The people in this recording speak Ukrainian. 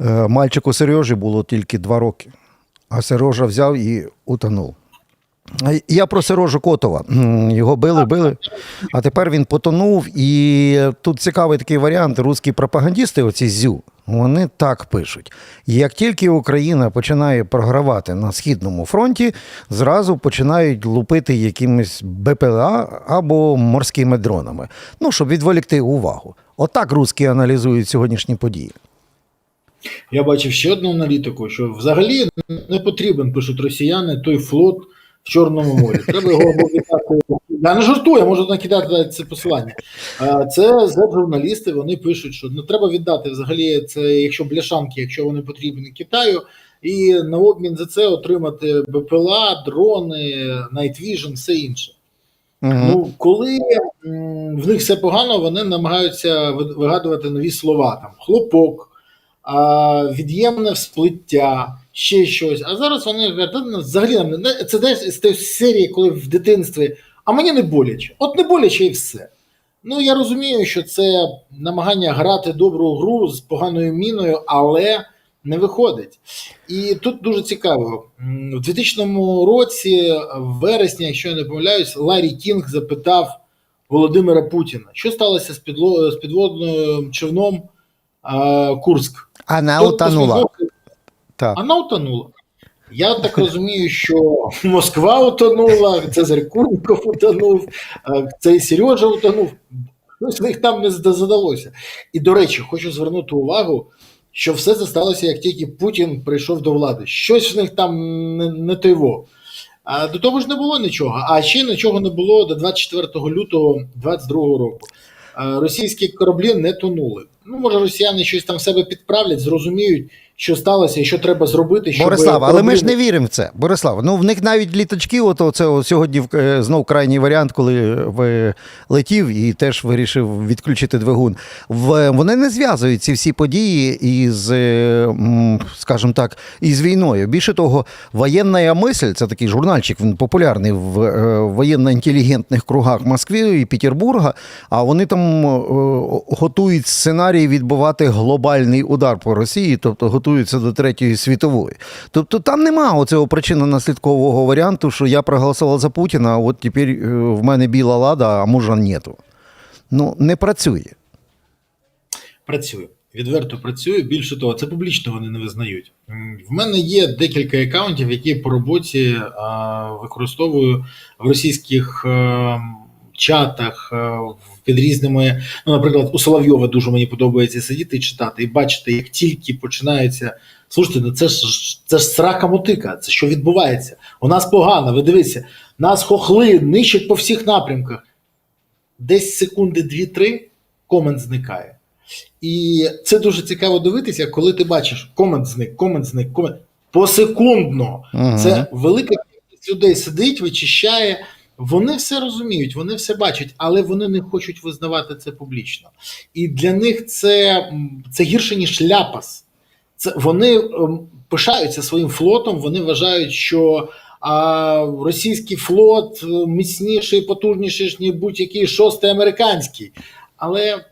Е, Мальчику Сережі було тільки два роки, а Сережа взяв і утонув. Я про Сережу Котова. Його били, били, а тепер він потонув. І тут цікавий такий варіант. Русські пропагандісти, оці зю, вони так пишуть: як тільки Україна починає програвати на східному фронті, зразу починають лупити якимись БПЛА або морськими дронами. Ну, щоб відволікти увагу. Отак русські аналізують сьогоднішні події. Я бачив ще одну аналітику, що взагалі не потрібен, пишуть росіяни, той флот в Чорному морі. Треба його або віддати. Я не жартую, я можу накидати це посилання. Це Z-журналісти, вони пишуть, що не треба віддати взагалі це, якщо бляшанки, якщо вони потрібні Китаю, і на обмін за це отримати БПЛА, дрони, Night Vision, все інше. Мгм. Ну, коли в них все погано, вони намагаються вигадувати нові слова там хлопок, від'ємне всплиття, ще щось. А зараз вони кажуть, ну, взагалі нам це десь з тієї серії, коли в дитинстві, а мені не боляче. От не боляче і все. Ну я розумію, що це намагання грати добру гру з поганою міною, але не виходить. І тут дуже цікаво. У 2000 році, в вересні, якщо я не помиляюсь, Ларі Кінг запитав Володимира Путіна, що сталося з, підводним човном Курськ. Вона Той утонула. Так. Вона утонула. Я так розумію, що Москва утонула, Цезарь Курников утонув, цей Сережа утонув. Щось в них там не задалося. І, до речі, хочу звернути увагу, що все це сталося, як тільки Путін прийшов до влади. Щось в них там не, не тойво. А до того ж не було нічого. А ще нічого не було до 24 лютого 22 року. А Російські кораблі не тонули. Ну, може, росіяни щось там в себе підправлять, зрозуміють, що сталося і що треба зробити. Щоб Борислав, але ми ж не віримо в це. Борислав, ну в них навіть літачки, от оце от сьогодні е, знов крайній варіант, коли ви летів і теж вирішив відключити двигун. В, вони не зв'язують ці всі події із, е, скажімо так, із війною. Більше того, воєнна мисль це такий журнальчик, він популярний в е, воєнно-інтелігентних кругах Москви і Петербурга. А вони там е, готують сценарій відбувати глобальний удар по Росії, тобто готуються до третьої світової. Тобто там нема оцього причинно-наслідкового варіанту, що я проголосував за Путіна, а от тепер е, в мене біла лада, а мужа нету. Ну, не працює. працює. Відверто працює. Більше того, це публічно вони не визнають. В мене є декілька акаунтів, які по роботі використовую в російських е, чатах е, під різними. Ну, наприклад, у Соловйова дуже мені подобається сидіти і читати, і бачити, як тільки починається. Слушайте, ну це ж це ж срака мотика. Це що відбувається? У нас погано. Ви дивіться, нас хохли нищать по всіх напрямках. Десь секунди 2-3 комент зникає. І це дуже цікаво дивитися, коли ти бачиш комент зник, комент зник, комент посекундно. Мгм. Це велика кількість людей сидить, вичищає. Вони все розуміють, вони все бачать, але вони не хочуть визнавати це публічно. І для них це, це гірше, ніж ляпас. Це вони ем, пишаються своїм флотом, вони вважають, що а, російський флот е, міцніший, потужніший, ніж будь-який шостий американський. Але